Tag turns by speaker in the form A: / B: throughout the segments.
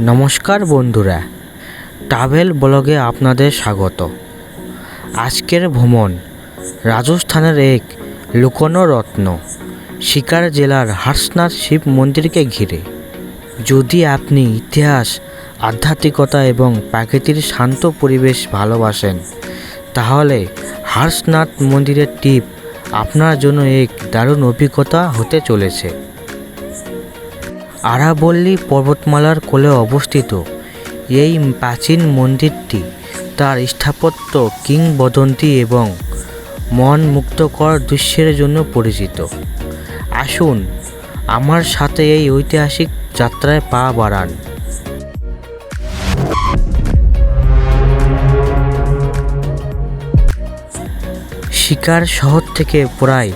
A: নমস্কার বন্ধুরা, ট্রাভেল ব্লগে আপনাদের স্বাগত। আজকের ভ্রমণ রাজস্থানের এক লুকোনো রত্ন শিকার জেলার হার্সনাথ শিব মন্দিরকে ঘিরে। যদি আপনি ইতিহাস, আধ্যাত্মিকতা এবং প্রাকৃতির শান্ত পরিবেশ ভালোবাসেন, তাহলে হার্সনাথ মন্দিরের টিপ আপনার জন্য এক দারুণ অভিজ্ঞতা হতে চলেছে। আরাবল্লী পর্বতমালার কোলে অবস্থিত। এই প্রাচীন মন্দিরটি তার স্থাপত্য কিংবদন্তি এবং মন মুক্তকর দৃশ্যের জন্য পরিচিত। আসুন, আমার সাথে এই ঐতিহাসিক যাত্রায় পা বাড়ান। শিকার শহর থেকে প্রায়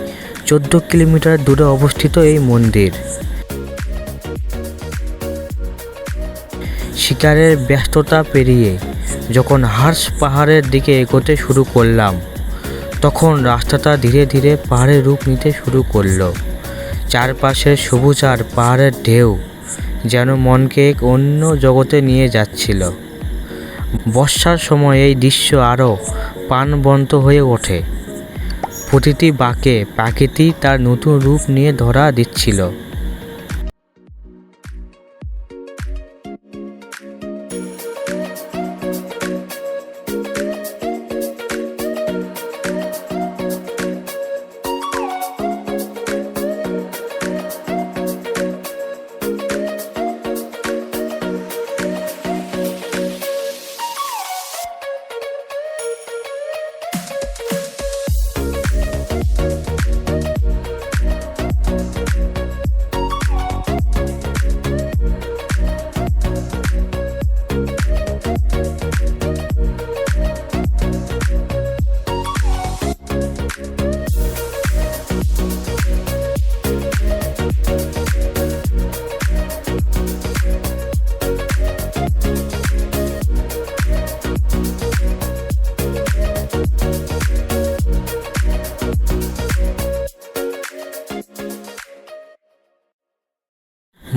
A: চোদ্দ কিলোমিটার দূরে অবস্থিত এই মন্দির। শিকারের ব্যস্ততা পেরিয়ে যখন হার্স পাহাড়ের দিকে এগোতে শুরু করলাম, তখন রাস্তাটা ধীরে ধীরে পাহাড়ের রূপ নিতে শুরু করল। চারপাশের সবুজ আর পাহাড়ের ঢেউ যেন মনকে এক অন্য জগতে নিয়ে যাচ্ছিল। বর্ষার সময় এই দৃশ্য আরও প্রাণবন্ত হয়ে ওঠে। প্রতিটি বাঁকে প্রাকৃতি তার নতুন রূপ নিয়ে ধরা দিচ্ছিল।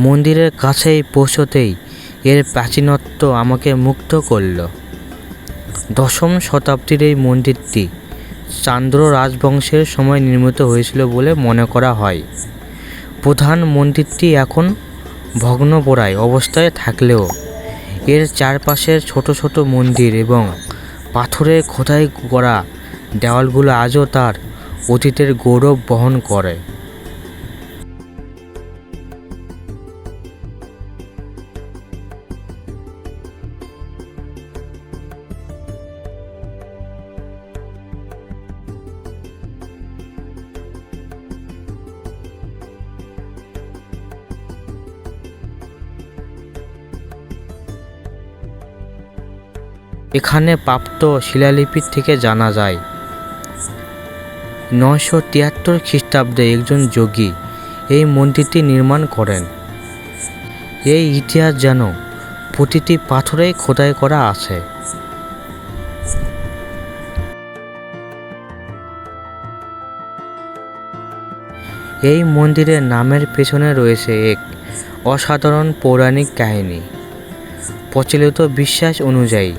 A: মন্দিরের কাছেই পৌঁছতেই এর প্রাচীনত্ব আমাকে মুগ্ধ করল। দশম শতাব্দীর এই মন্দিরটি চান্দ্র রাজবংশের সময় নির্মিত হয়েছিল বলে মনে করা হয়। প্রধান মন্দিরটি এখন ভগ্নপ্রায় অবস্থায় থাকলেও এর চারপাশের ছোট ছোট মন্দির এবং পাথরের খোদাই করা দেওয়ালগুলো আজও তার অতীতের গৌরব বহন করে। এখানে প্রাপ্ত শিলালিপির থেকে জানা যায়। নয়শো তিয়াত্তর খ্রিস্টাব্দে একজন যোগী এই মন্দিরটি নির্মাণ করেন। এই ইতিহাস যেন প্রতিটি পাথরেই খোদাই করা আছে। এই মন্দিরের নামের পেছনে রয়েছে এক অসাধারণ পৌরাণিক কাহিনী। প্রচলিত বিশ্বাস অনুযায়ী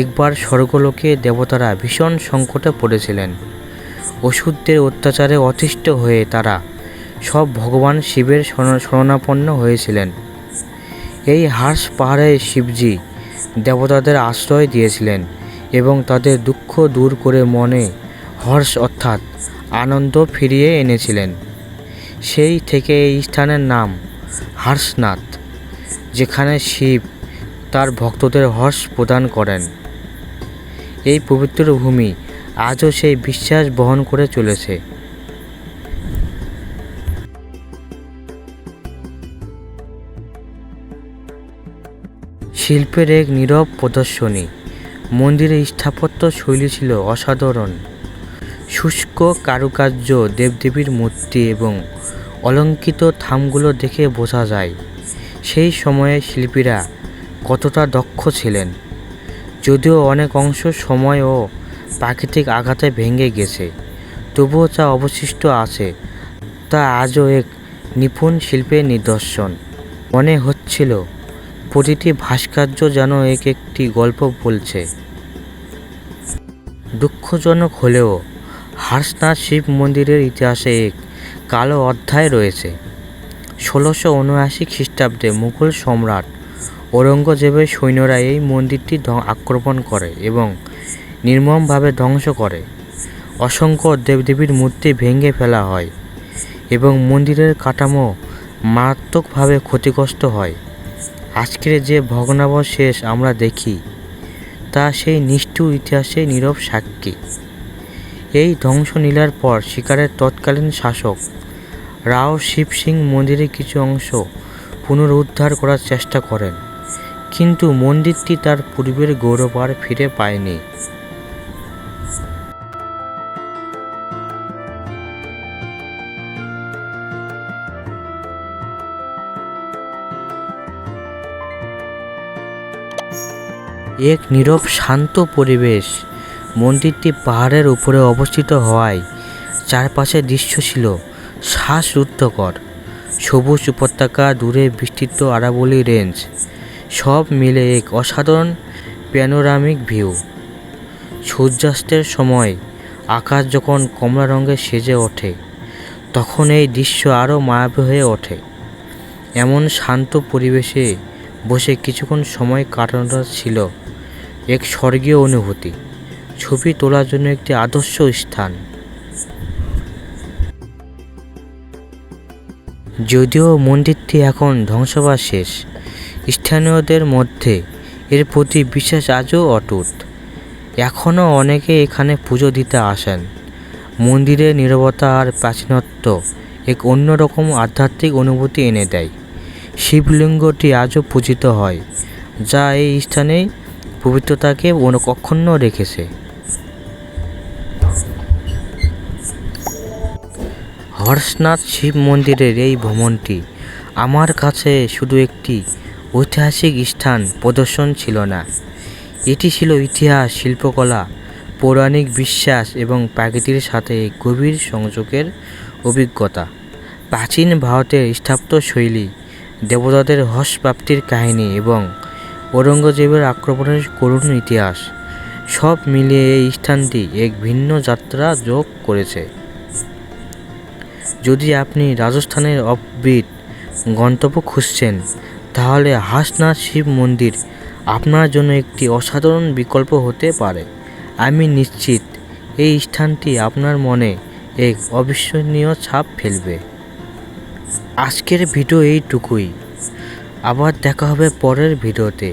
A: একবার স্বর্গলোকে দেবতারা ভীষণ সংকটে পড়েছিলেন। ওষুধদের অত্যাচারে অতিষ্ঠ হয়ে তারা সব ভগবান শিবের শরণাপন্ন হয়েছিলেন। এই হার্স পাহাড়ে শিবজি দেবতাদের আশ্রয় দিয়েছিলেন এবং তাদের দুঃখ দূর করে মনে হর্ষ অর্থাৎ আনন্দ ফিরিয়ে এনেছিলেন। সেই থেকে এই স্থানের নাম হার্সনাথ যেখানে শিব তার ভক্তদের হর্ষ প্রদান করেন। এই পবিত্র ভূমি আজও সেই বিশ্বাস বহন করে চলেছে। শিল্পের এক নীরব প্রদর্শনী। মন্দিরের স্থাপত্য শৈলী ছিল অসাধারণ। শুষ্ক কারুকার্য, দেবদেবীর মূর্তি এবং অলঙ্কিত থামগুলো দেখে বোঝা যায়, সেই সময়ে শিল্পীরা কতটা দক্ষ ছিলেন। যদিও অনেক অংশ সময় ও প্রাকৃতিক আঘাতে ভেঙে গেছে, তবুও যা অবশিষ্ট আছে। তা আজও এক নিপুণ শিল্পের নিদর্শন। মনে হচ্ছিল, প্রতিটি ভাস্কর্য যেন এক একটি গল্প বলছে। দুঃখজনক হলেও হার্সনাথ শিব মন্দিরের ইতিহাসে এক কালো অধ্যায় রয়েছে। ষোলোশো উনআশি খ্রিস্টাব্দে মুঘল সম্রাট ঔরঙ্গজেবের সৈন্যরা এই মন্দিরটি আক্রমণ করে এবং নির্মমভাবে ধ্বংস করে। অসংখ্য দেবদেবীর মূর্তি ভেঙে ফেলা হয় এবং মন্দিরের কাঠামো মারাত্মকভাবে ক্ষতিগ্রস্ত হয়। আজকের যে ভগ্নাবশেষ আমরা দেখি, তা সেই নিষ্ঠুর ইতিহাসে নীরব সাক্ষী। এই ধ্বংসলীলার পর শিকারের তৎকালীন শাসক রাও শিব সিং মন্দিরের কিছু অংশ পুনরুদ্ধার করার চেষ্টা করেন। কিন্তু মন্দিরটি তার পূর্বের গৌরব আর ফিরে পায়নি। এক নীরব, শান্ত পরিবেশ। মন্দিরটি পাহাড়ের উপরে অবস্থিত হওয়ায় চারপাশে দৃশ্য ছিল শ্বাসরুদ্ধকর। সবুজ উপত্যকা, দূরে বিস্তৃত আরাবলি রেঞ্জ। সব মিলে এক অসাধারণ প্যানোরামিক ভিউ সূর্যাস্তের সময় আকাশ যখন কমলা রঙে সেজে ওঠে, তখন এই দৃশ্য আরও মায়াবী হয়ে ওঠে। এমন শান্ত পরিবেশে বসে কিছুক্ষণ সময় কাটানোটা ছিল এক স্বর্গীয় অনুভূতি। ছবি তোলার জন্য একটি আদর্শ স্থান। যদিও মন্দিরটি এখন ধ্বংসবাস শেষ স্থানীয়দের মধ্যে এর প্রতি বিশ্বাস আজও অটুট। এখনও অনেকে এখানে পুজো দিতে আসেন। মন্দিরের নীরবতা আর প্রাচীনত্ব এক অন্যরকম আধ্যাত্মিক অনুভূতি এনে দেয়। শিবলিঙ্গটি আজও পূজিত হয়, যা এই স্থানে পবিত্রতাকে অক্ষুণ্ণ রেখেছে। হর্ষনাথ শিব মন্দিরের এই ভ্রমণটি আমার কাছে শুধু একটি ঐতিহাসিক স্থান প্রদর্শন ছিল না। এটি ছিল ইতিহাস, শিল্পকলা, পৌরাণিক বিশ্বাস এবং প্রাকৃতির সাথে গভীর সংযোগের অভিজ্ঞতা। প্রাচীন ভারতের স্থাপত্য শৈলী, দেবতাদের হর্ষপ্রাপ্তির কাহিনী এবং ঔরঙ্গজেবের আক্রমণের করুণ ইতিহাস, সব মিলিয়ে এই স্থানটি এক ভিন্ন যাত্রা যোগ করেছে। যদি আপনি রাজস্থানের অফবিট গন্তব্য খুঁজছেন তাহলে হাসনা শিব মন্দির আপনার জন্য একটি অসাধারণ বিকল্প হতে পারে। আমি নিশ্চিত এই স্থানটি আপনার মনে এক অবিস্মরণীয় ছাপ ফেলবে। আজকের ভিডিও এইটুকুই। আবার দেখা হবে পরের ভিডিওতে।